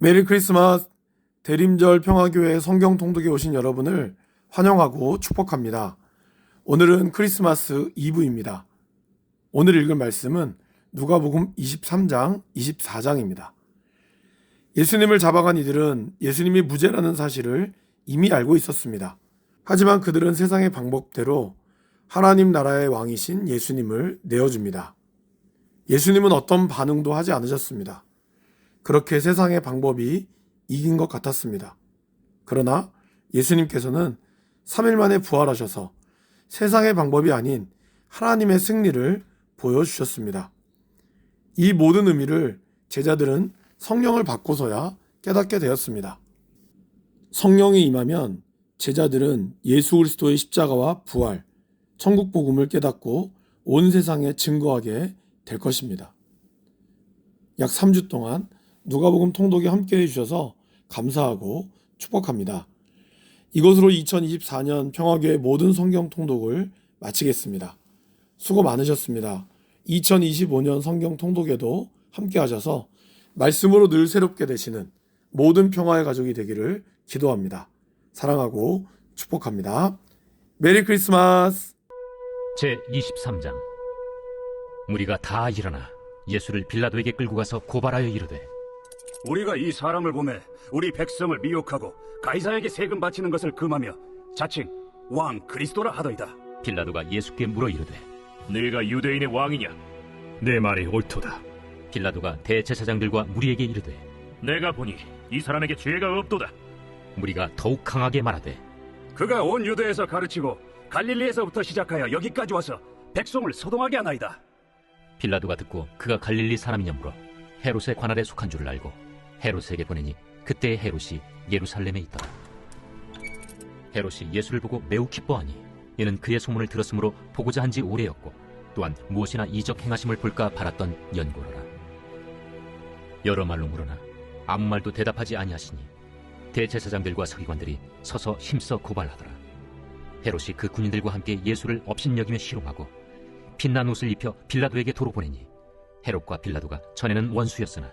메리 크리스마스 대림절 평화교회 성경 통독에 오신 여러분을 환영하고 축복합니다. 오늘은 크리스마스 이브입니다. 오늘 읽을 말씀은 누가복음 23장, 24장입니다. 예수님을 잡아간 이들은 예수님이 무죄라는 사실을 이미 알고 있었습니다. 하지만 그들은 세상의 방법대로 하나님 나라의 왕이신 예수님을 내어줍니다. 예수님은 어떤 반응도 하지 않으셨습니다. 그렇게 세상의 방법이 이긴 것 같았습니다. 그러나 예수님께서는 3일 만에 부활하셔서 세상의 방법이 아닌 하나님의 승리를 보여주셨습니다. 이 모든 의미를 제자들은 성령을 받고서야 깨닫게 되었습니다. 성령이 임하면 제자들은 예수 그리스도의 십자가와 부활, 천국 복음을 깨닫고 온 세상에 증거하게 될 것입니다. 약 3주 동안 누가복음 통독에 함께 해 주셔서 감사하고 축복합니다. 이것으로 2024년 평화교회 모든 성경 통독을 마치겠습니다. 수고 많으셨습니다. 2025년 성경 통독에도 함께 하셔서 말씀으로 늘 새롭게 되시는 모든 평화의 가족이 되기를 기도합니다. 사랑하고 축복합니다. 메리 크리스마스! 제 23장 무리가 다 일어나 예수를 빌라도에게 끌고 가서 고발하여 이르되 우리가 이 사람을 보매 우리 백성을 미혹하고 가이사에게 세금 바치는 것을 금하며 자칭 왕 그리스도라 하더이다. 빌라도가 예수께 물어 이르되 네가 유대인의 왕이냐? 내 말이 옳도다. 빌라도가 대제사장들과 무리에게 이르되 내가 보니 이 사람에게 죄가 없도다. 무리가 더욱 강하게 말하되 그가 온 유대에서 가르치고 갈릴리에서부터 시작하여 여기까지 와서 백성을 소동하게 하나이다. 빌라도가 듣고 그가 갈릴리 사람이냐 물어 헤롯의 관할에 속한 줄을 알고 헤롯에게 보내니 그때 헤롯이 예루살렘에 있더라. 헤롯이 예수를 보고 매우 기뻐하니 이는 그의 소문을 들었으므로 보고자 한 지 오래였고 또한 무엇이나 이적 행하심을 볼까 바랐던 연고로라. 여러 말로 물으나 아무 말도 대답하지 아니하시니 대제사장들과 서기관들이 서서 힘써 고발하더라. 헤롯이 그 군인들과 함께 예수를 업신여기며 실롱하고 빛난 옷을 입혀 빌라도에게 도로 보내니 헤롯과 빌라도가 전에는 원수였으나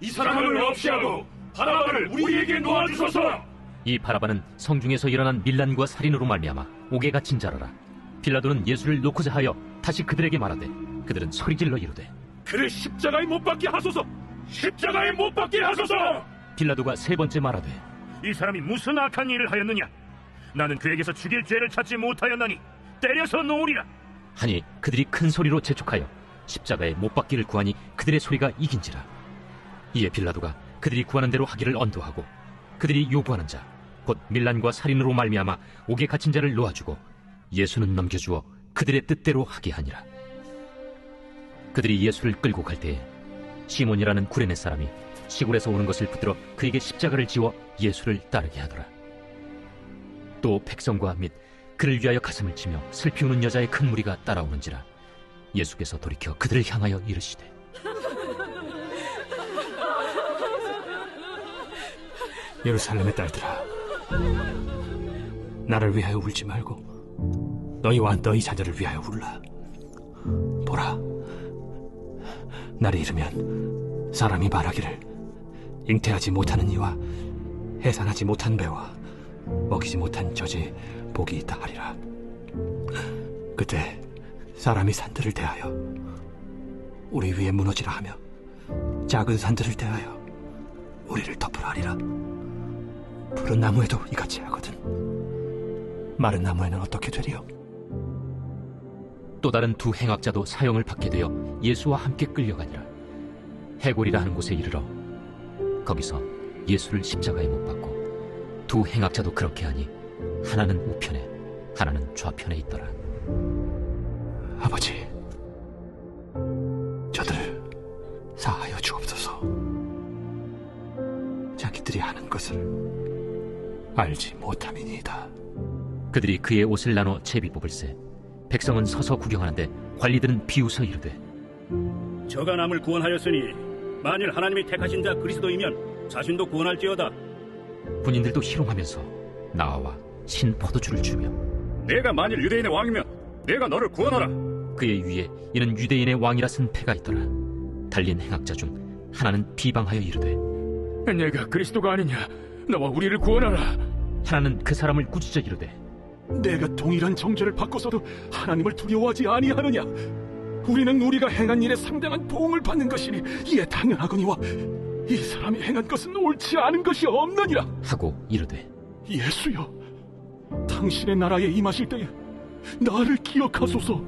이 사람을 없이 하고 바라바를 우리에게 놓아주소서. 이 바라바는 성중에서 일어난 밀란과 살인으로 말미암아 옥에 갇힌 자라라. 빌라도는 예수를 놓고자 하여 다시 그들에게 말하되 그들은 소리질러 이르되 그를 십자가에 못 박게 하소서. 십자가에 못 박게 하소서. 빌라도가 세 번째 말하되 이 사람이 무슨 악한 일을 하였느냐? 나는 그에게서 죽일 죄를 찾지 못하였나니 때려서 놓으리라. 하니 그들이 큰 소리로 재촉하여 십자가에 못 박기를 구하니 그들의 소리가 이긴지라 이에 빌라도가 그들이 구하는 대로 하기를 언도하고 그들이 요구하는 자 곧 밀란과 살인으로 말미암아 옥에 갇힌 자를 놓아주고 예수는 넘겨주어 그들의 뜻대로 하게 하니라. 그들이 예수를 끌고 갈 때에 시몬이라는 구레네 사람이 시골에서 오는 것을 붙들어 그에게 십자가를 지워 예수를 따르게 하더라. 또 백성과 및 그를 위하여 가슴을 치며 슬피 우는 여자의 큰 무리가 따라오는지라 예수께서 돌이켜 그들을 향하여 이르시되 예루살렘의 딸들아 나를 위하여 울지 말고 너희와 너희 자녀를 위하여 울라. 보라 날이 이르면 사람이 말하기를 잉태하지 못하는 이와 해산하지 못한 배와 먹이지 못한 젖에 복이 있다 하리라. 그때 사람이 산들을 대하여 우리 위에 무너지라 하며 작은 산들을 대하여 우리를 덮으라 하리라 푸른 나무에도 이같이 하거든. 마른 나무에는 어떻게 되리요? 또 다른 두 행악자도 사형을 받게 되어 예수와 함께 끌려가니라. 해골이라 하는 곳에 이르러 거기서 예수를 십자가에 못 박고 두 행악자도 그렇게 하니 하나는 우편에 하나는 좌편에 있더라. 아버지 저들을 사하여 주옵소서. 자기들이 하는 것을 알지 못함이니이다. 그들이 그의 옷을 나눠 제비 뽑을세 백성은 서서 구경하는데 관리들은 비웃어 이르되 저가 남을 구원하였으니 만일 하나님이 택하신 자 그리스도이면 자신도 구원할지어다. 군인들도 희롱하면서 나와 신 포도주를 주며 내가 만일 유대인의 왕이면 내가 너를 구원하라. 그의 위에 이는 유대인의 왕이라 쓴 패가 있더라 달린 행악자 중 하나는 비방하여 이르되 내가 그리스도가 아니냐? 나와 우리를 구원하라. 하나는 그 사람을 꾸짖어 이르되 내가 동일한 정죄를 받고서도 하나님을 두려워하지 아니하느냐? 우리는 우리가 행한 일에 상당한 보응을 받는 것이니 이에 당연하거니와 이 사람이 행한 것은 옳지 않은 것이 없느니라. 하고 이르되 예수여, 당신의 나라에 임하실 때에 나를 기억하소서.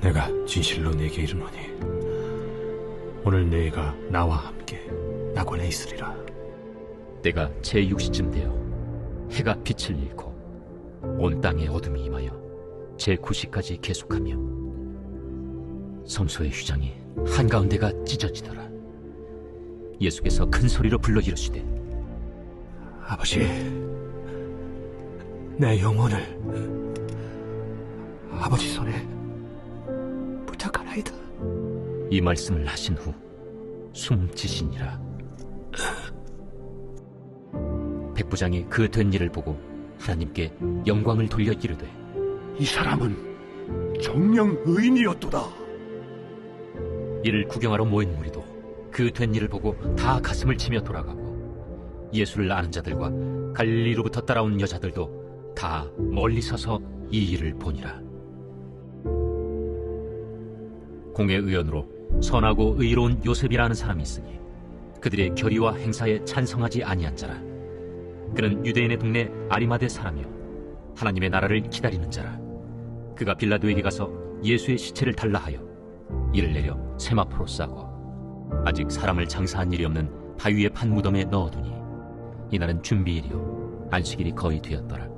내가 진실로 내게 이르노니 오늘 네가 나와 함께 낙원에 있으리라. 때가 제6시쯤 되어 해가 빛을 잃고 온 땅에 어둠이 임하여 제9시까지 계속하며 성소의 휘장이 한가운데가 찢어지더라 예수께서 큰 소리로 불러 이르시되 아버지, 내 영혼을 아버지 손에 부탁하나이다. 이 말씀을 하신 후 숨지시니라 부장이 그 된 일을 보고 하나님께 영광을 돌려 이르되 이 사람은 정령 의인이었도다. 이를 구경하러 모인 무리도 그 된 일을 보고 다 가슴을 치며 돌아가고 예수를 아는 자들과 갈릴리로부터 따라온 여자들도 다 멀리 서서 이 일을 보니라. 공의 의원으로 선하고 의로운 요셉이라는 사람이 있으니 그들의 결의와 행사에 찬성하지 아니한 자라. 그는 유대인의 동네 아리마대 사람이요. 하나님의 나라를 기다리는 자라. 그가 빌라도에게 가서 예수의 시체를 달라 하여 이를 내려 세마포로 싸고 아직 사람을 장사한 일이 없는 바위의 판 무덤에 넣어두니 이날은 준비일이요. 안식일이 거의 되었더라.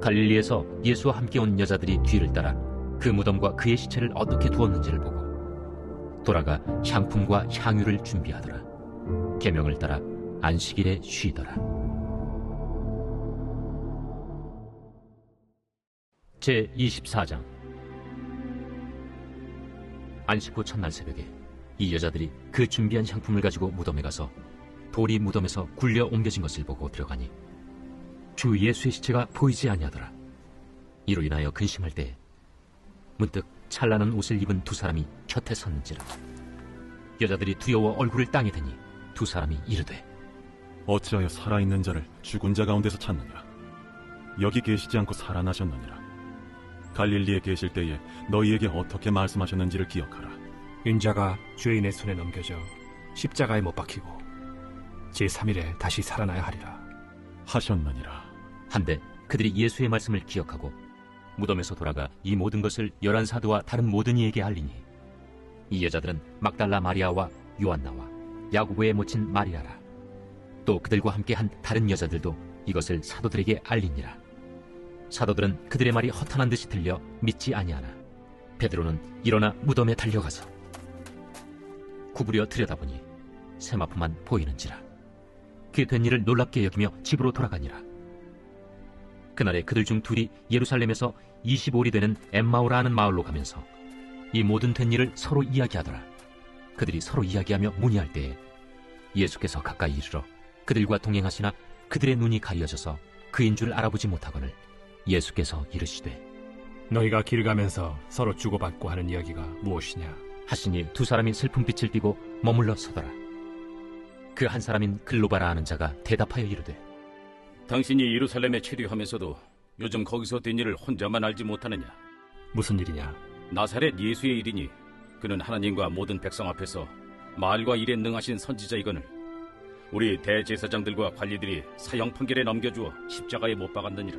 갈릴리에서 예수와 함께 온 여자들이 뒤를 따라 그 무덤과 그의 시체를 어떻게 두었는지를 보고 돌아가 향품과 향유를 준비하더라. 계명을 따라 안식일에 쉬더라 제 24장 안식 후 첫날 새벽에 이 여자들이 그 준비한 향품을 가지고 무덤에 가서 돌이 무덤에서 굴려 옮겨진 것을 보고 들어가니 주 예수의 시체가 보이지 아니하더라. 이로 인하여 근심할 때 문득 찬란한 옷을 입은 두 사람이 곁에 섰는지라. 여자들이 두려워 얼굴을 땅에 대니 두 사람이 이르되 어찌하여 살아있는 자를 죽은 자 가운데서 찾느냐? 여기 계시지 않고 살아나셨느니라. 갈릴리에 계실 때에 너희에게 어떻게 말씀하셨는지를 기억하라. 인자가 죄인의 손에 넘겨져 십자가에 못 박히고 제3일에 다시 살아나야 하리라. 하셨느니라. 한데 그들이 예수의 말씀을 기억하고 무덤에서 돌아가 이 모든 것을 열한 사도와 다른 모든 이에게 알리니 이 여자들은 막달라 마리아와 요한나와 야고보의 모친 마리아라 또 그들과 함께 한 다른 여자들도 이것을 사도들에게 알리니라 사도들은 그들의 말이 허탄한 듯이 들려 믿지 아니하나. 베드로는 일어나 무덤에 달려가서 구부려 들여다보니 세마포만 보이는지라. 그된 일을 놀랍게 여기며 집으로 돌아가니라. 그날에 그들 중 둘이 예루살렘에서 25리 되는 엠마오라 하는 마을로 가면서 이 모든 된 일을 서로 이야기하더라. 그들이 서로 이야기하며 문의할 때에 예수께서 가까이 이르러 그들과 동행하시나 그들의 눈이 가려져서 그인 줄 알아보지 못하거늘 예수께서 이르시되 너희가 길 가면서 서로 주고받고 하는 이야기가 무엇이냐? 하시니 두 사람이 슬픈 빛을 띠고 머물러 서더라. 그 한 사람인 글로바라 하는 자가 대답하여 이르되 당신이 예루살렘에 체류하면서도 요즘 거기서 된 일을 혼자만 알지 못하느냐? 무슨 일이냐? 나사렛 예수의 일이니 그는 하나님과 모든 백성 앞에서 말과 일에 능하신 선지자이거늘 우리 대제사장들과 관리들이 사형 판결에 넘겨주어 십자가에 못 박았느니라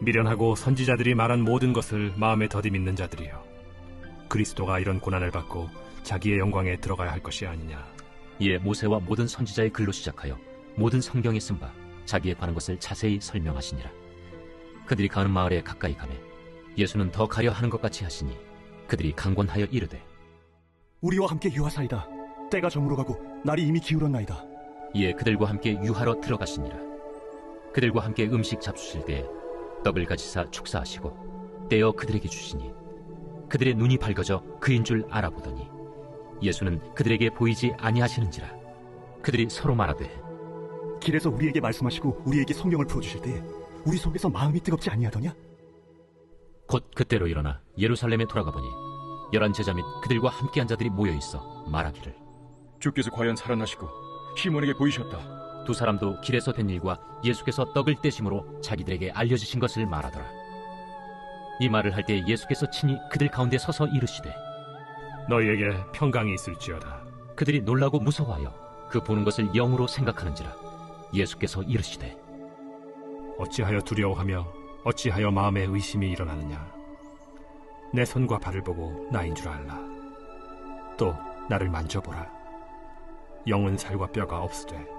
미련하고 선지자들이 말한 모든 것을 마음에 더디 믿는 자들이여 그리스도가 이런 고난을 받고 자기의 영광에 들어가야 할 것이 아니냐 이에 모세와 모든 선지자의 글로 시작하여 모든 성경에 쓴 바 자기에 관한 것을 자세히 설명하시니라. 그들이 가는 마을에 가까이 가매 예수는 더 가려 하는 것 같이 하시니 그들이 강권하여 이르되 우리와 함께 유하사이다. 때가 저물어 가고 날이 이미 기울었나이다. 이에 그들과 함께 유하러 들어가시니라. 그들과 함께 음식 잡수실 때에 떡을 가지사 축사하시고 떼어 그들에게 주시니 그들의 눈이 밝아져 그인 줄 알아보더니 예수는 그들에게 보이지 아니하시는지라 그들이 서로 말하되 길에서 우리에게 말씀하시고 우리에게 성경을 풀어주실 때 우리 속에서 마음이 뜨겁지 아니하더냐? 곧 그때로 일어나 예루살렘에 돌아가 보니 열한 제자 및 그들과 함께한 자들이 모여 있어 말하기를 주께서 과연 살아나시고 시몬에게 보이셨다. 두 사람도 길에서 된 일과 예수께서 떡을 떼심으로 자기들에게 알려주신 것을 말하더라. 이 말을 할 때 예수께서 친히 그들 가운데 서서 이르시되 너희에게 평강이 있을지어다. 그들이 놀라고 무서워하여 그 보는 것을 영으로 생각하는지라 예수께서 이르시되 어찌하여 두려워하며 어찌하여 마음에 의심이 일어나느냐? 내 손과 발을 보고 나인 줄 알라. 또 나를 만져보라. 영은 살과 뼈가 없으되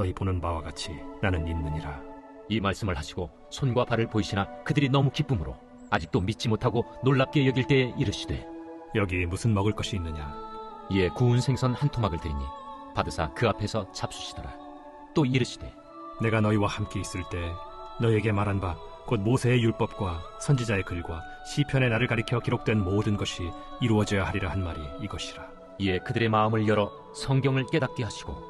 너희 보는 바와 같이 나는 있느니라. 이 말씀을 하시고 손과 발을 보이시나 그들이 너무 기쁨으로 아직도 믿지 못하고 놀랍게 여길 때에 이르시되 여기 무슨 먹을 것이 있느냐? 이에 구운 생선 한 토막을 드리니 받으사 그 앞에서 잡수시더라. 또 이르시되 내가 너희와 함께 있을 때 너희에게 말한 바 곧 모세의 율법과 선지자의 글과 시편의 나를 가리켜 기록된 모든 것이 이루어져야 하리라 한 말이 이것이라. 이에 그들의 마음을 열어 성경을 깨닫게 하시고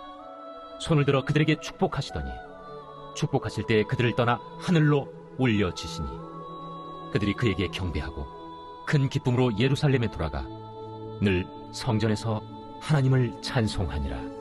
손을 들어 그들에게 축복하시더니 축복하실 때 그들을 떠나 하늘로 올려지시니 그들이 그에게 경배하고 큰 기쁨으로 예루살렘에 돌아가 늘 성전에서 하나님을 찬송하니라.